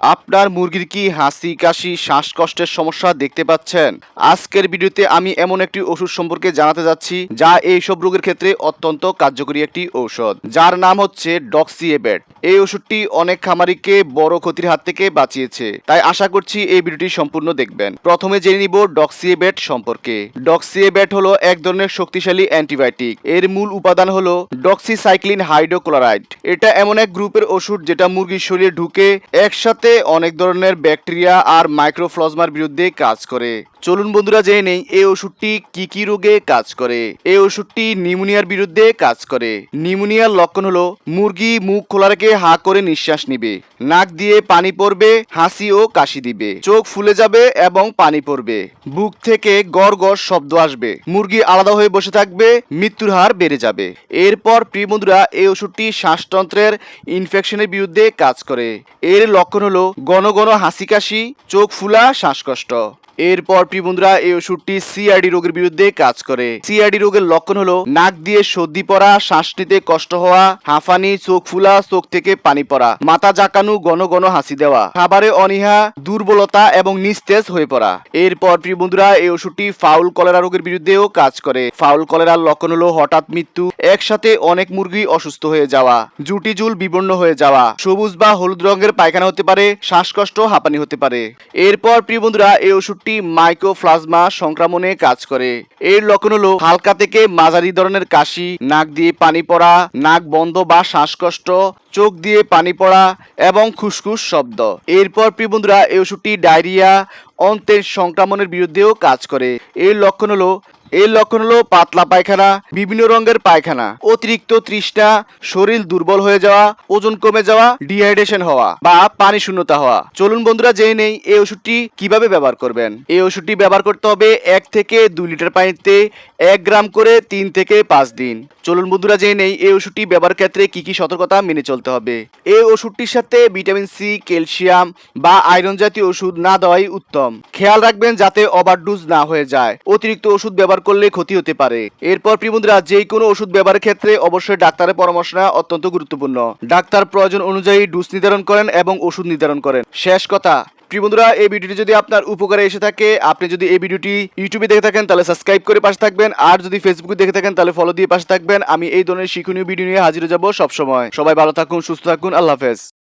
আপনার মুরগির কি হাসি কাশি, শ্বাসকষ্টের সমস্যা দেখতে পাচ্ছেন? আজকের ভিডিওতে আমি এমন একটি ওষুধ সম্পর্কে জানাতে যাচ্ছি, যা এই সব রোগের ক্ষেত্রে অত্যন্ত কার্যকরী একটি ঔষধ। যার নাম হচ্ছে ডক্সিএবেট। এই ওষুধটি অনেক খামারিকে বড় ক্ষতির হাত থেকে বাঁচিয়েছে। তাই আশা করছি এই ভিডিওটি সম্পূর্ণ দেখবেন। প্রথমে জেনে নিব ডক্সিএবেট সম্পর্কে। ডক্সিএবেট হলো এক ধরনের শক্তিশালী অ্যান্টিবায়োটিক। এর মূল উপাদান হলো ডক্সিসাইক্লিন হাইড্রোক্লোরাইড। এটা এমন এক গ্রুপের ওষুধ যেটা মুরগির শরীরে ঢুকে একসাথে অনেক ধরনের ব্যাকটেরিয়া আর মাইক্রোপ্লাজমার বিরুদ্ধে কাজ করে। চলুন বন্ধুরা, জেনে নেই এই ওষুধটি কি কি রোগে কাজ করে। এই ওষুধটি নিউমোনিয়ার বিরুদ্ধে কাজ করে। নিউমোনিয়ার লক্ষণ হলো, মুরগি মুখ খোলা রেখে হা করে নিঃশ্বাস নিবে, নাক দিয়ে পানি পড়বে, হাসি ও কাশি দিবে, চোখ ফুলে যাবে এবং পানি পড়বে, বুক থেকে গড় গড় শব্দ আসবে, মুরগি আলাদা হয়ে বসে থাকবে, মৃত্যুর হার বেড়ে যাবে। এরপর প্রিয় বন্ধুরা, এই ওষুধটি শ্বাসতন্ত্রের ইনফেকশনের বিরুদ্ধে কাজ করে। এর লক্ষণ হলো ঘন গণ হাসি কাশি চোখ ফুলা শ্বাসকষ্ট। এরপর প্রিয় বন্ধুরা, এই ওষুধটি সিআরডি রোগের বিরুদ্ধে কাজ করে। সিআরডি রোগের লক্ষণ হলো নাক দিয়ে সর্দি পড়া শ্বাস নিতে কষ্ট হওয়া, হাঁফানি, চোখ ফুলা, চোখ থেকে পানি পড়া, মাথা জাকানু ঘন ঘন হাসি দেওয়া, খাবারে অনীহা, দুর্বলতা এবং নিস্তেজ হয়ে পড়া। এরপর প্রিয় বন্ধুরা, এই ওষুধটি ফাউল কলেরা রোগের বিরুদ্ধেও কাজ করে। ফাউল কলেরার লক্ষণ হলো হঠাৎ মৃত্যু, একসাথে অনেক মুরগি অসুস্থ হয়ে যাওয়া, জুটি জুল বিবর্ণ হয়ে যাওয়া, সবুজ বা হলুদ রঙের পায়খানা হতে পারে, শ্বাসকষ্ট, হাঁপানি হতে পারে। এরপর প্রিয় বন্ধুরা, এই ওষুধটি মাইক্রোপ্লাজমা সংক্রমণে কাজ করে। এর লক্ষণ হলো হালকা থেকে মাঝারি ধরনের কাশি, নাক দিয়ে পানি পড়া, নাক বন্ধ বা শ্বাসকষ্ট, চোখ দিয়ে পানি পড়া এবং খুসখুস শব্দ। এরপর বন্ধুরা, এই ওষুধটি ডায়রিয়া, অন্তের সংক্রমণের বিরুদ্ধেও কাজ করে। এর লক্ষণ হলো এর লক্ষণ হলো পাতলা পায়খানা, বিভিন্ন রঙের পায়খানা, অতিরিক্ত তৃষ্ণা, শরীর দুর্বল হয়ে যাওয়া, ওজন কমে যাওয়া, ডিহাইড্রেশন হওয়া বা পানি শূন্যতা হওয়া। চলুন বন্ধুরা জেনে নেই এই ওষুধটি কীভাবে ব্যবহার করবেন। এই ওষুধটি ব্যবহার করতে হবে এক থেকে দুই লিটার পানিতে এক গ্রাম করে তিন থেকে পাঁচ দিন। চলুন বন্ধুরা জেনে নেই, এই ওষুধটি ব্যবহার ক্ষেত্রে কি কি সতর্কতা মেনে চলতে হবে। এই ওষুধটির সাথে ভিটামিন সি, ক্যালসিয়াম বা আয়রন জাতীয় ওষুধ না দেওয়াই উত্তম। খেয়াল রাখবেন যাতে ওভারডোজ না হয়ে যায়। অতিরিক্ত ওষুধ ব্যবহার করলে ক্ষতি হতে পারে। এরপর প্রিয় বন্ধুরা, যে কোনো ওষুধ ব্যবহারের ক্ষেত্রে অবশ্যই ডাক্তারের পরামর্শ নেওয়া অত্যন্ত গুরুত্বপূর্ণ। ডাক্তার প্রয়োজন অনুযায়ী ডোজ নির্ধারণ করেন এবং ওষুধ নির্ধারণ করেন। শেষ কথা প্রিয় বন্ধুরা, এই ভিডিওটি যদি আপনার উপকারে এসে থাকে, আপনি যদি এই ভিডিওটি ইউটিউবে দেখে থাকেন, তাহলে সাবস্ক্রাইব করে পাশে থাকবেন। আর যদি ফেসবুকে দেখে থাকেন, তাহলে ফলো দিয়ে পাশে থাকবেন। আমি এই ধরনের শিক্ষণীয় ভিডিও নিয়ে হাজির যাব সবসময়। সবাই ভালো থাকুন, সুস্থ থাকুন, আল্লাহ হাফেজ।